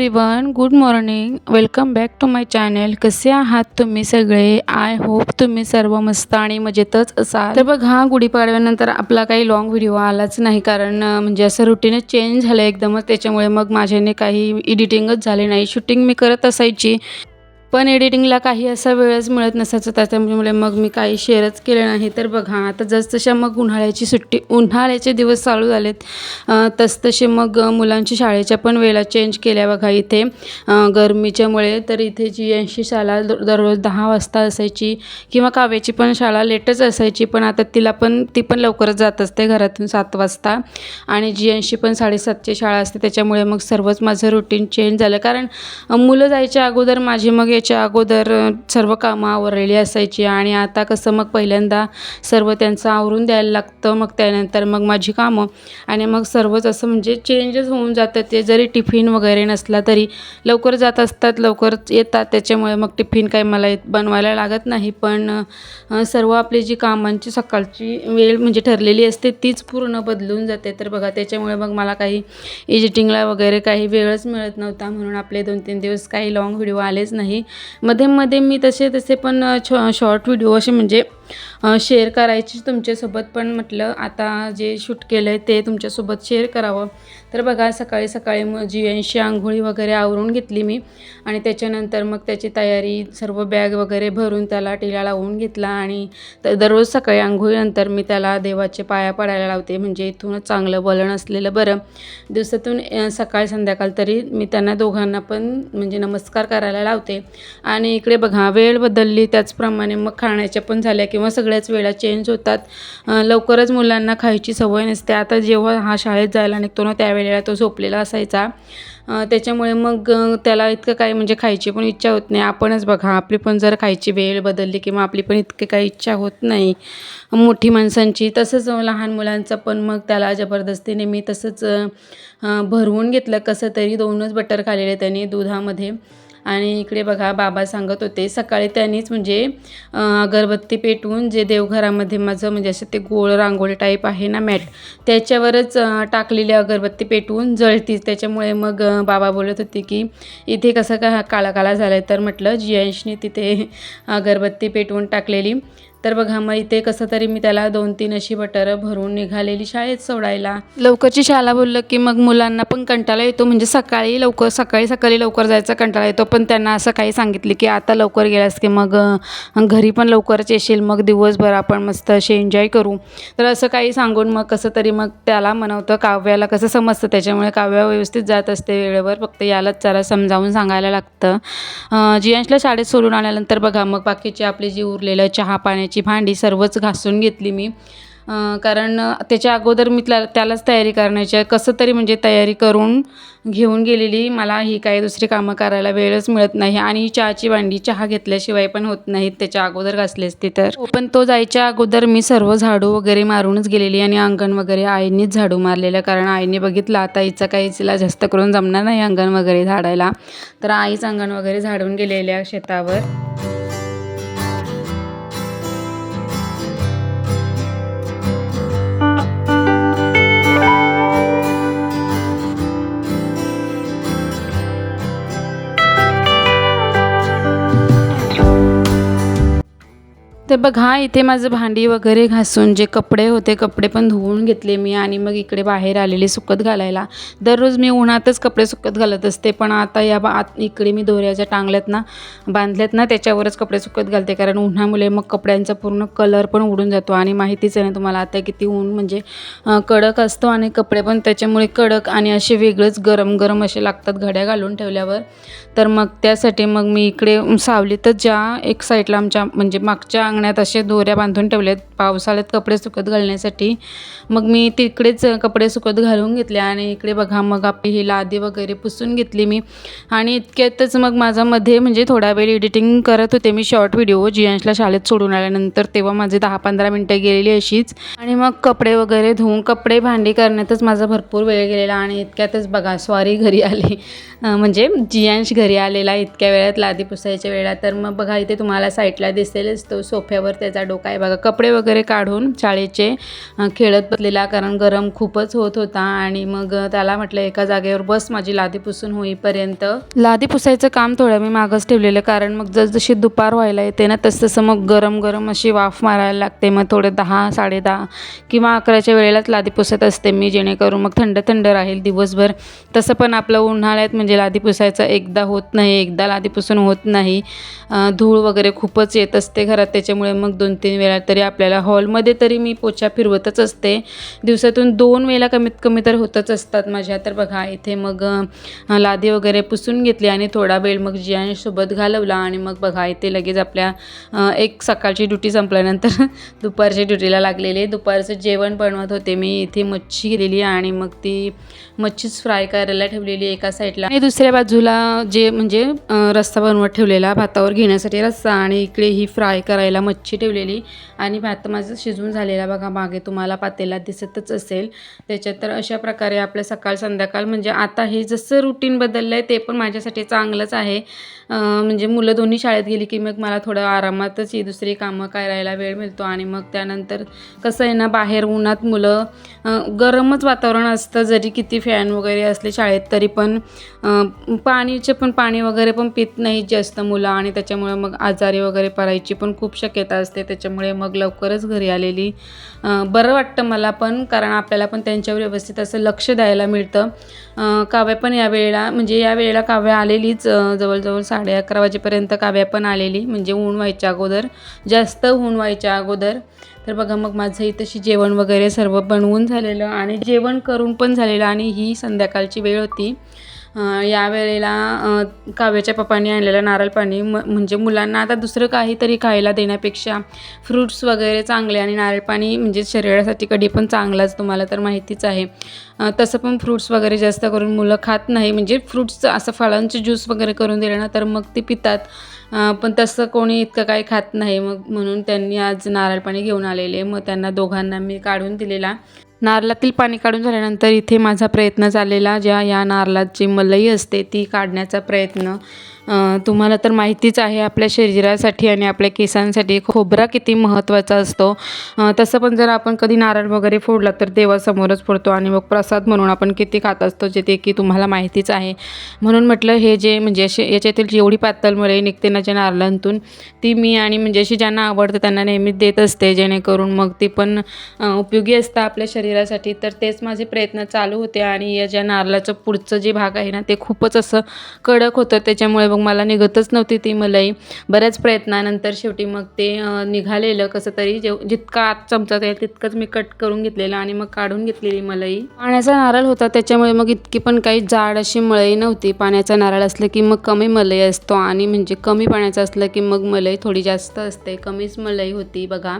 Everyone good morning welcome back to my channel कसे आहात तुम्ही सगळे? आय होप तुम्ही सर्व मस्त आणि मजेतच असाल. तर बघा गुढीपाडव्यानंतर आपला काही लॉंग व्हिडिओ आलाच नाही कारण म्हणजे असं रुटीनच चेंज झालं एकदमच. त्याच्यामुळे मग माझ्याने काही एडिटिंगच झाले नाही. शूटिंग मी करत असायची. पण एडिटिंगला काही असा वेळच मिळत नसायचा त्याच्यामुळे मग मी काही शेअरच केले नाही. तर बघा आता जसजशा मग उन्हाळ्याची सुट्टी उन्हाळ्याचे दिवस चालू झालेत तसतसे मग मुलांची शाळेच्या पण वेळा चेंज केल्या बघा इथे. गरमीच्यामुळे तर इथे जी ऐंशी शाळा दररोज दहा वाजता असायची किंवा काव्याची पण शाळा लेटच असायची पण आता तिला पण ती पण लवकरच जात असते घरातून सात वाजता. आणि जी ऐंशी पण साडेसातची शाळा असते त्याच्यामुळे मग सर्वच माझं रुटीन चेंज झालं. कारण मुलं जायच्या अगोदर माझी मग याच्या अगोदर सर्व कामं आवरलेली असायची आणि आता कसं मग पहिल्यांदा सर्व त्यांचं आवरून द्यायला लागतं मग त्यानंतर मग माझी कामं आणि मग सर्वच असं म्हणजे चेंजच होऊन जातं ते जरी टिफिन वगैरे नसला तरी लवकर जात असतात लवकर येतात. त्याच्यामुळे मग टिफिन काही मला बनवायला लागत नाही. पण सर्व आपली जी कामांची सकाळची वेळ म्हणजे ठरलेली असते तीच पूर्ण बदलून जाते. तर बघा त्याच्यामुळे मग मला काही एडिटिंगला वगैरे काही वेळच मिळत नव्हता. म्हणून आपले दोन तीन दिवस काही लाँग व्हिडिओ आलेच नाही. मध्ये मध्ये मी तसे तसे पण शॉ छ शॉर्ट व्हिडिओ असे म्हणजे शेअर करायची तुमच्यासोबत. पण म्हटलं आता जे शूट केलं आहे ते तुमच्यासोबत शेअर करावं. तर बघा सकाळी सकाळी मग जीएनशी आंघोळी वगैरे आवरून घेतली मी. आणि त्याच्यानंतर मग त्याची तयारी सर्व बॅग वगैरे भरून त्याला टिला लावून घेतला. आणि दररोज सकाळी आंघोळीनंतर मी त्याला देवाचे पाया पडायला लावते. म्हणजे इथूनच चांगलं वळण असलेलं बरं. दिवसातून सकाळ संध्याकाळ तरी मी त्यांना दोघांना पण म्हणजे नमस्कार करायला लावते. आणि इकडे बघा वेळ बदलली. त्याचप्रमाणे मग खाण्याच्या पण झाल्या किंवा सगळ्याच वेळा चेंज होतात. लवकरच मुलांना खायची सवय नसते. आता जेव्हा हा शाळेत जायला निघतो ना त्यावेळेला तो झोपलेला असायचा. त्याच्यामुळे मग त्याला इतकं काही म्हणजे खायची पण इच्छा होत नाही. आपणच बघा आपली पण जर खायची वेळ बदलली किंवा आपली पण इतकी काही इच्छा होत नाही. मोठी माणसांची तसंच लहान मुलांचं पण मग त्याला जबरदस्तीने मी तसंच भरवून घेतलं. कसं तरी दोनच बटर खालेले त्याने दुधामध्ये. आणि इकडे बघा बाबा सांगत होते सकाळी त्यांनीच म्हणजे अगरबत्ती पेटवून जे देवघरामध्ये माझं म्हणजे असं ते गोळ रांगोळी टाईप आहे ना मॅट त्याच्यावरच टाकलेली अगरबत्ती पेटवून जळतीच त्याच्यामुळे मग बाबा बोलत होते की इथे कसं का काळा काळा झालं आहे तर म्हटलं जियांशने तिथे अगरबत्ती पेटवून टाकलेली. तर बघा मग इथे कसं तरी मी त्याला दोन तीन अशी बटरं भरून निघालेली शाळेत सोडायला. लवकरची शाळा बोललं की मग मुलांना पण कंटाळा येतो. म्हणजे सकाळी लवकर सकाळी सकाळी लवकर जायचा कंटाळा येतो. पण त्यांना असं काही सांगितले की आता लवकर गेलास की मग घरी पण लवकरच येशील. मग दिवसभर आपण मस्त असे एन्जॉय करू. तर असं काही सांगून मग कसं तरी मग त्याला म्हणवतं काव्याला कसं समजतं? त्याच्यामुळे काव्या व्यवस्थित जात असते वेळेवर. फक्त यालाच जरा समजावून सांगायला लागतं. जियांशला शाळेत सोडून आल्यानंतर बघा मग बाकीची आपली जी उरलेलं चहा पाण्याची भांडी सर्वच घासून घेतली मी. कारण त्याच्या अगोदर मी त्याला त्यालाच तयारी करण्याची आहे. कसं तरी म्हणजे तयारी करून घेऊन गेलेली. मला ही काही दुसरी कामं करायला वेळच मिळत नाही आणि चहाची भांडी चहा घेतल्याशिवाय पण होत नाहीत. त्याच्या अगोदर घासले असते तर. हो, पण तो जायच्या अगोदर मी सर्व झाडू वगैरे मारूनच गेलेली आणि अंगण वगैरे आईनीच झाडू मारलेलं. कारण आईने बघितलं आता हिचं काही तिला जास्त करून जमणार नाही अंगण वगैरे झाडायला. तर आईच अंगण वगैरे झाडून गेलेल्या शेतावर. तर बघा इथे माझं भांडी वगैरे घासून जे कपडे होते कपडे पण धुवून घेतले मी आणि मग इकडे बाहेर आलेले सुकत घालायला. दररोज मी उन्हातच कपडे सुकत घालत असते पण आता या बा आत इकडे मी दोऱ्याच्या टांगल्यात ना बांधल्यात ना त्याच्यावरच कपडे सुकत घालते. कारण उन्हामुळे मग कपड्यांचा पूर्ण कलर पण उडून जातो आणि माहितीच आहे ना तुम्हाला आता किती ऊन म्हणजे कडक असतो आणि कपडे पण त्याच्यामुळे कडक आणि असे वेगळेच गरम गरम असे लागतात घड्या घालून ठेवल्यावर. तर मग त्यासाठी मग मी इकडे सावलीतच ज्या एक साईडला आमच्या म्हणजे मागच्या अंगणात असे दोऱ्या बांधून ठेवलेत. पावसाळ्यात कपडे सुकत घालण्यासाठी. मग मी तिकडेच कपडे सुकत घालून घेतले आणि इकडे बघा मग आपली ही लादी वगैरे पुसून घेतली मी. आणि इतक्यातच मग माझा मध्ये म्हणजे थोडा वेळ एडिटिंग करत होते मी शॉर्ट व्हिडिओ जियांशला शाळेत सोडून आल्यानंतर. तेव्हा माझे दहा पंधरा मिनटं गेलेली अशीच. आणि मग कपडे वगैरे धुवून कपडे भांडी करण्यातच माझा भरपूर वेळ गेलेला आणि इतक्यातच बघा स्वारी घरी आली. म्हणजे जियांश घरी आलेला इतक्या वेळात लादी पुसायच्या वेळा तर मग बघा इथे तुम्हाला साईडला दिसेलच तो सोफा. सोफ्यावर त्याचा डोका आहे. बघा कपडे वगैरे काढून शाळेचे खेळत बसलेला कारण गरम खूपच होत होता. आणि मग त्याला म्हटलं एका जागेवर बस माझी लादी पुसून होईपर्यंत. लादी पुसायचं काम थोडं मी मागच ठेवलेलं कारण मग जसजशी दुपार व्हायला येते ना तसतसं तसं मग गरम गरम अशी वाफ मारायला लागते. मग थोडे दहा साडे दहा किंवा अकराच्या वेळेलाच लादी पुसत असते मी जेणेकरून मग थंड थंड राहील दिवसभर. तसं पण आपलं उन्हाळ्यात म्हणजे लादी पुसायचं एकदा होत नाही एकदा लादी पुसून होत नाही. धूळ वगैरे खूपच येत असते घरात त्याच्यामुळे मग दोन तीन वेळा तरी आपल्याला हॉलमध्ये तरी मी पोछा फिरवतच असते. दिवसातून दोन वेळा कमीत कमी तर होतच असतात माझ्या. तर बघा इथे मग लादी वगैरे पुसून घेतली आणि थोडा वेळ मग जियासोबत घालवला आणि मग बघा इथे लगेच आपल्या एक सकाळची ड्युटी संपल्यानंतर दुपारच्या ड्युटीला लागलेले. दुपारचं जेवण बनवत होते मी. इथे मच्छी गेलेली आणि मग ती मच्छीच फ्राय करायला ठेवलेली एका साईडला. आणि दुसऱ्या बाजूला जे म्हणजे रस्सा बनवत ठेवलेला भातावर घेण्यासाठी रस्सा आणि इकडे ही फ्राय करायला मच्छी ठेवलेली आणि भात माझं शिजवून झालेला बघा मागे तुम्हाला पातेला दिसतच असेल. त्याच्यात तर अशा प्रकारे आपलं सकाळ संध्याकाळ म्हणजे आता हे जसं रुटीन बदललं आहे ते पण माझ्यासाठी चांगलंच आहे. म्हणजे मुलं दोन्ही शाळेत गेली की मग मला थोडं आरामातच ही दुसरी कामं करायला वेळ मिळतो आणि मग त्यानंतर कसं आहे ना बाहेर उन्हात मुलं गरमच वातावरण असतं. जरी किती फॅन वगैरे असले शाळेत तरी पण पाणीचे पण पाणी वगैरे पण पित नाहीत जास्त मुलं आणि त्याच्यामुळे मग आजारी वगैरे पडायची पण खूप शक्यता असते. त्याच्यामुळे मग लवकरच घरी आलेली. बरं वाटतं मला पण कारण आपल्याला पण त्यांच्यावर व्यवस्थित असं लक्ष द्यायला मिळतं. काव्या पण या वेळेला म्हणजे या वेळेला काव्या आलेलीच. जवळजवळ साडे अकरा वाजेपर्यंत काव्या पण आलेली म्हणजे ऊन व्हायच्या अगोदर. जास्त ऊन व्हायच्या अगोदर. तर बघा मग माझं इथंशी जेवण वगैरे सर्व बनवून झालेलं आणि जेवण करून पण झालेलं आणि ही संध्याकाळची वेळ होती. यावेळेला या वेळेला काव्याच्या पप्पांनी आणलेलं नारळ पाणी म म्हणजे मुलांना आता दुसरं काहीतरी खायला देण्यापेक्षा फ्रूट्स वगैरे चांगले आणि नारळ पाणी म्हणजे शरीरासाठी कधी पण चांगलाच तुम्हाला तर माहितीच आहे. तसं पण फ्रूट्स वगैरे जास्त करून मुलं खात नाही. म्हणजे फ्रूट्सचं असं फळांचे ज्यूस वगैरे करून दिलं ना तर मग ते पितात. पण तसं कोणी इतकं काही खात नाही. मग म्हणून त्यांनी आज नारळ पाणी घेऊन आलेले. मग त्यांना दोघांना मी काढून दिलेला. नारळातील पाणी काढून झाल्यानंतर इथे माझा प्रयत्न झालेला ज्या या नारळाची मलई असते ती काढण्याचा प्रयत्न तुम्हाला तर माहितीच आहे आपल्या शरीरासाठी आणि आपल्या केसांसाठी खोबरा किती महत्त्वाचा असतो. तसं पण जर आपण कधी नारळ वगैरे फोडला तर देवासमोरच फोडतो आणि मग प्रसाद म्हणून आपण किती खात असतो जे ते की तुम्हाला माहितीच आहे. म्हणून म्हटलं हे जे म्हणजे असे याच्यातील जेवढी पातळमुळे निघते ना ज्या नारळांतून ती मी आणि म्हणजे अशी ज्यांना आवडतं त्यांना नेहमीच देत असते जेणेकरून मग ती पण उपयोगी असतं आपल्या शरीरासाठी. तर तेच माझे प्रयत्न चालू होते आणि या ज्या नारळाचं पुढचं जे भाग आहे ना ते खूपच असं कडक होतं. त्याच्यामुळे मग मला निघतच नव्हती ती मलाई. बऱ्याच प्रयत्नानंतर शेवटी मग ते निघालेलं कसं तरी जेव जितका आत चमचा येईल तितकंच मी कट करून घेतलेलं आणि मग काढून घेतलेली मलाई. पाण्याचा नारळ होता त्याच्यामुळे मग इतकी पण काही जाड अशी मलई नव्हती. पाण्याचा नारळ असलं की मग कमी मलई असतो आणि म्हणजे कमी पाण्याचं असलं की मग मलई थोडी जास्त असते. कमीच मलई होती बघा.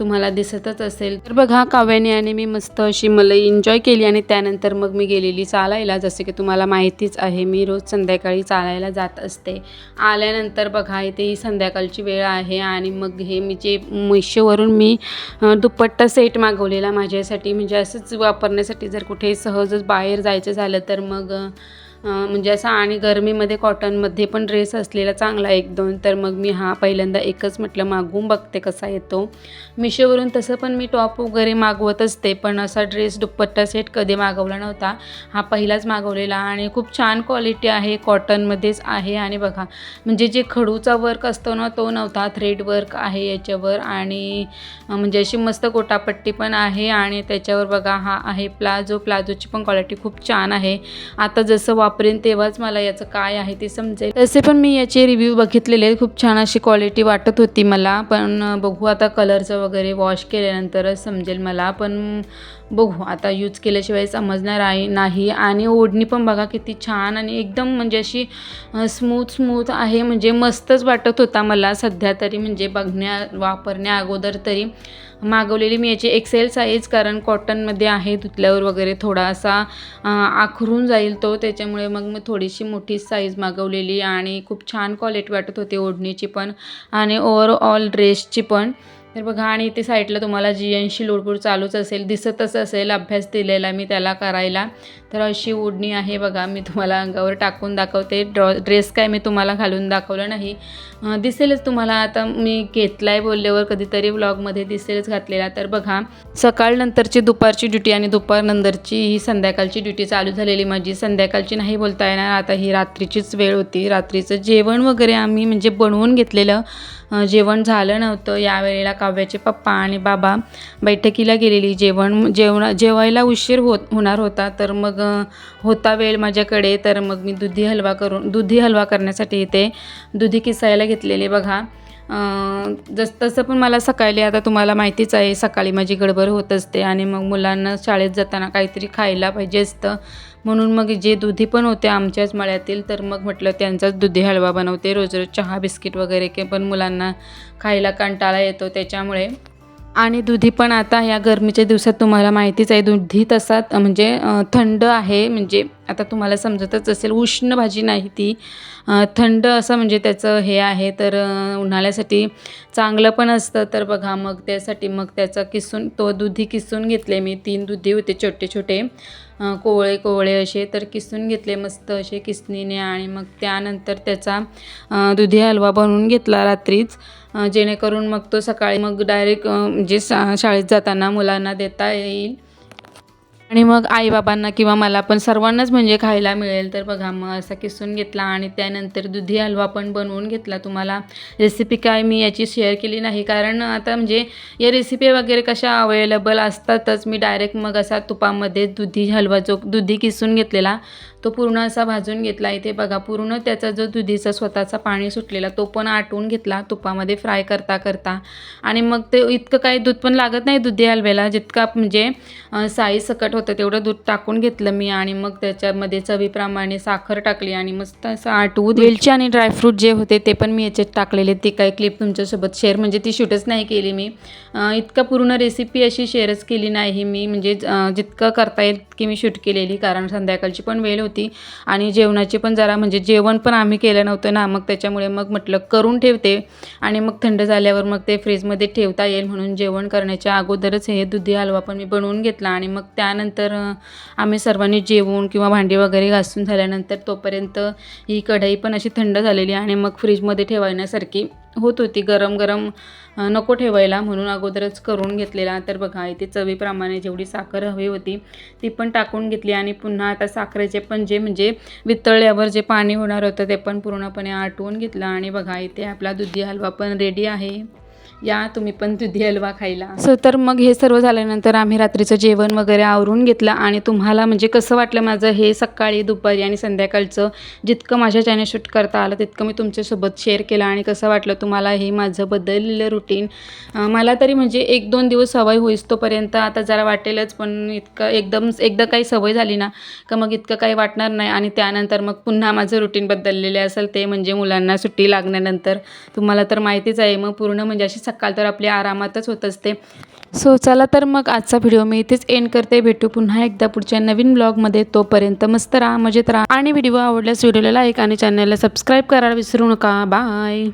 तुम्हाला दिसतच असेल. तर बघा काव्याने आणि मी मस्त अशी मलई एन्जॉय केली आणि त्यानंतर मग मी गेलेली चालायला. जसे की तुम्हाला माहितीच आहे मी रोज संध्याकाळी चालायला जाते असते. आल्यानंतर बघा इथे ही संध्याकाळची वेळ आहे आणि मग हे मी जे मिशोवरून मी दुपट्टा सेट मागवलेला माझ्यासाठी म्हणजे असंच वापरण्यासाठी जर कुठे सहजच बाहेर जायचं झालं तर मग म्हणजे असं आणि गरमीमध्ये कॉटनमध्ये पण ड्रेस असलेला चांगला एक दोन तर मग मी हा पहिल्यांदा एकच म्हटलं मागवून बघते कसा येतो. मिशोवरून तसं पण मी टॉप वगैरे मागवत असते पण असा ड्रेस दुपट्टा सेट कधी मागवला नव्हता. हा पहिलाच मागवलेला आणि खूप छान क्वालिटी आहे कॉटनमध्येच आहे आणि बघा म्हणजे जे खडूचा वर्क असतो ना तो नव्हता थ्रेड वर्क आहे याच्यावर आणि म्हणजे अशी मस्त गोटापट्टी पण आहे आणि त्याच्यावर बघा हा आहे प्लाझो प्लाझोची पण क्वालिटी खूप छान आहे. आता जसं वाप वापरेन तेव्हाच मला याचं काय आहे ते समजेल. तसे पण मी याचे रिव्ह्यू बघितलेले खूप छान अशी क्वालिटी वाटत होती मला. पण बघू आता कलरचं वगैरे वॉश केल्यानंतरच समजेल मला. पण बघू आता यूज केल्याशिवाय समजणार आहे नाही. आणि ओढणी पण बघा किती छान आणि एकदम म्हणजे अशी स्मूथ स्मूथ आहे. म्हणजे मस्तच वाटत होता मला सध्या तरी म्हणजे बघण्या वापरण्या अगोदर तरी. मागवलेली मी याची एक्सेल साईज कारण कॉटनमध्ये आहे धुतल्यावर वगैरे थोडासा असा आखरून जाईल तो. त्याच्यामुळे मग मी थोडीशी मोठी साईज मागवलेली आणि खूप छान क्वालिटी वाटत होती ओढणीची पण आणि ओव्हरऑल ड्रेसची पण. तर बघा आणि इथे साईडला तुम्हाला जी एनशी लोडपूर चालूच असेल दिसतच असेल अभ्यास दिलेला मी त्याला करायला. तर अशी ओढणी आहे बघा मी तुम्हाला अंगावर टाकून दाखवते. ड्रॉ ड्रेस काय मी तुम्हाला घालून दाखवलं नाही. दिसेलच तुम्हाला. आता मी घेतला आहे बोलल्यावर कधीतरी व्लॉगमध्ये दिसेलच घातलेला. तर बघा सकाळ नंतरची दुपारची ड्युटी आणि दुपारनंतरची ही संध्याकाळची ड्युटी चालू झालेली माझी. संध्याकाळची नाही बोलता येणार. आता ही रात्रीचीच वेळ होती. रात्रीचं जेवण वगैरे आम्ही म्हणजे बनवून घेतलेलं. जेवण झालं नव्हतं. यावेळेला काव्याचे पप्पा आणि बाबा बैठकीला गेलेली. जेवण जेवण जेवायला उशीर होत होणार होता. तर मग होता वेळ माझ्याकडे. तर मग मी दुधी हलवा करून दुधी हलवा करण्यासाठी इथे दुधी किसायला घेतलेले बघा. जस तसं पण मला सकाळी आता तुम्हाला माहितीच आहे सकाळी माझी गडबड होत असते आणि मग मुलांना शाळेत जाताना काहीतरी खायला पाहिजे असतं. म्हणून मग जे दुधी पण होते आमच्याच मळ्यातील तर मग म्हटलं त्यांचाच दुधी हलवा बनवते. रोज रोज चहा बिस्किट वगैरे के पण मुलांना खायला कंटाळा येतो त्याच्यामुळे. आणि दुधी पण आता या गरमीच्या दिवसात तुम्हाला माहितीच आहे दुधी तसा म्हणजे थंड आहे. म्हणजे आता तुम्हाला समजतच असेल उष्ण भाजी नाही ती. थंड असं म्हणजे त्याचं हे आहे तर उन्हाळ्यासाठी चांगलं पण असतं. तर बघा मग त्यासाठी मग त्याचा किसून तो दुधी किसून घेतले मी. तीन दुधी होते छोटे छोटे. कोवळे कोवळे असे तर किसून घेतले मस्त असे किसणीने. आणि मग त्यानंतर त्याचा दुधी हलवा बनवून घेतला रात्रीच. जेणेकरून मग तो सकाळी मग डायरेक्ट म्हणजे शा शाळेत जाताना मुलांना देता येईल. आणि मग आईबाबांना किंवा मला पण सर्वांनाच म्हणजे खायला मिळेल. तर बघा मग असा किसून घेतला आणि त्यानंतर दुधी हलवा पण बनवून घेतला. तुम्हाला रेसिपी काय मी याची शेअर केली नाही. कारण आता म्हणजे या रेसिपी वगैरे कशा अवेलेबल असतातच. मी डायरेक्ट मग असा तुपामध्ये दुधी हलवा जो दुधी किसून घेतलेला तो पूर्ण असा भाजून घेतला. इथे बघा पूर्ण त्याचा जो दुधीचा स्वतःचा पाणी सुटलेला तो पण आटवून घेतला तुपामध्ये फ्राय करता करता. आणि मग ते इतकं काही दूध पण लागत नाही दुधी हलव्याला जितका म्हणजे साई सकट होतं तेवढं दूध टाकून घेतलं मी आणि मग त्याच्यामध्ये चवीप्रमाणे साखर टाकली आणि मस्त असं आटवू वेलची आणि ड्रायफ्रूट जे होते ते पण मी याच्यात टाकलेले. ती काही क्लिप तुमच्यासोबत शेअर म्हणजे ती शूटच नाही केली मी. इतकं पूर्ण रेसिपी अशी शेअरच केली नाही मी. म्हणजे जितकं करता येईल की मी शूट केलेली. कारण संध्याकाळची पण वेळ होती. आणि जेवणाची पण जरा म्हणजे जेवण पण आम्ही केलं नव्हतं ना मग त्याच्यामुळे मग म्हटलं करून ठेवते. आणि मग थंड झाल्यावर मग ते फ्रीजमध्ये ठेवता येईल म्हणून जेवण करण्याच्या अगोदरच हे दुधी हलवा पण मी बनवून घेतला. आणि मग त्यानंतर आम्ही सर्वांनी जेवून किंवा भांडी वगैरे घासून झाल्यानंतर तोपर्यंत ही कढई पण अशी थंड झालेली आणि मग फ्रीजमध्ये ठेवण्यासारखी होत होती. गरम गरम नको ठेवायला म्हणून अगोदरच करून घेतलेला. तर बघा इथे चवीप्रमाणे जेवढी साखर हवी होती ती पण टाकून घेतली आणि पुन्हा आता साखरेचे पण जे म्हणजे वितळल्यावर जे पाणी होणार होतं ते पण पूर्णपणे आटवून घेतलं. आणि बघा इथे आपला दुधी हलवा पण रेडी आहे. या तुम्ही पण दुधी हलवा खायला. सो तर मग हे सर्व झाल्यानंतर आम्ही रात्रीचं जेवण वगैरे आवरून घेतलं आणि तुम्हाला म्हणजे कसं वाटलं माझं हे सकाळी दुपारी आणि संध्याकाळचं जितकं माझ्या चॅनल शूट करता आलं तितकं मी तुमच्यासोबत शेअर केलं आणि कसं वाटलं तुम्हाला हे माझं बदललेलं रुटीन मला तरी म्हणजे एक दोन दिवस सवय होईस तोपर्यंत आता जरा वाटेलच पण इतकं एकदम एकदा काही सवय झाली ना का मग इतकं काही वाटणार नाही आणि त्यानंतर मग पुन्हा माझं रुटीन बदललेले असेल ते म्हणजे मुलांना सुट्टी लागल्यानंतर तुम्हाला तर माहितीच आहे मग पूर्ण म्हणजे अशी सकाळ तर आपली आरामातच होत असते. सो चला तर मग आजचा व्हिडिओ मी इथेच एंड करते. भेटू पुन्हा एकदा पुढच्या नवीन ब्लॉगमध्ये तोपर्यंत मस्त राहा मजेत राहा. आणि व्हिडिओ आवडल्यास व्हिडिओला लाईक आणि चॅनलला सबस्क्राईब करायला विसरू नका. बाय